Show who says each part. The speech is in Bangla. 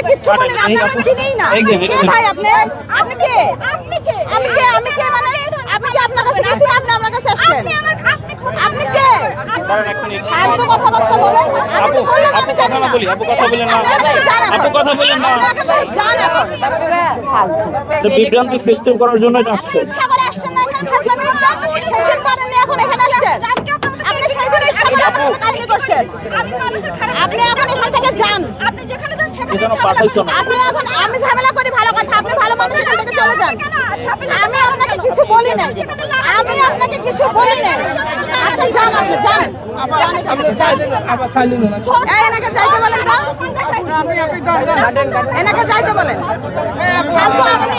Speaker 1: আপনার কিচ্ছু বলি না। আপনার চিনিই কে ভাই আপনি? আপনি কে?
Speaker 2: আপনি কে?
Speaker 1: আমি কে আমি কে মানে আপনি কি? আপনার কাছে গেছি আপনি আমার কাছে আসছেন?
Speaker 2: আপনি আপনি
Speaker 1: আপনি কে? কথাবার্তা বলেন। আমি
Speaker 3: আপু,
Speaker 1: তো বললাম আমি জানি
Speaker 3: না। বলি, আপু কথা বলেন না। কথা বলেন না।
Speaker 1: জান
Speaker 3: তো বিভ্রান্তি সৃষ্টি করার জন্য এটা
Speaker 1: আপনি
Speaker 3: আসছে
Speaker 1: ইচ্ছা করে আসছেন না এখানে ফাজলামি করতে সেদিন পারেননি এখন এখানে আসছেন। আপনি সেদিন ইচ্ছা করে আমার করছেন।
Speaker 2: আমি মানুষের খারাপ
Speaker 1: আপনি এখন এখান থেকে যান।
Speaker 2: আপনি যেখানে যান সেখানে
Speaker 1: আপনি এখন আমি ঝামেলা করি ভালো কথা। আপনি ভালো মানুষ এখান থেকে চলে যান। আমি আপনাকে কিছু বলি না। আমি আপনাকে কিছু বলি না। আচ্ছা যান আপনি যান। এনাকে যাইতে বলেন তো। এনাকে যাইতে বলেন। আপনি আপনি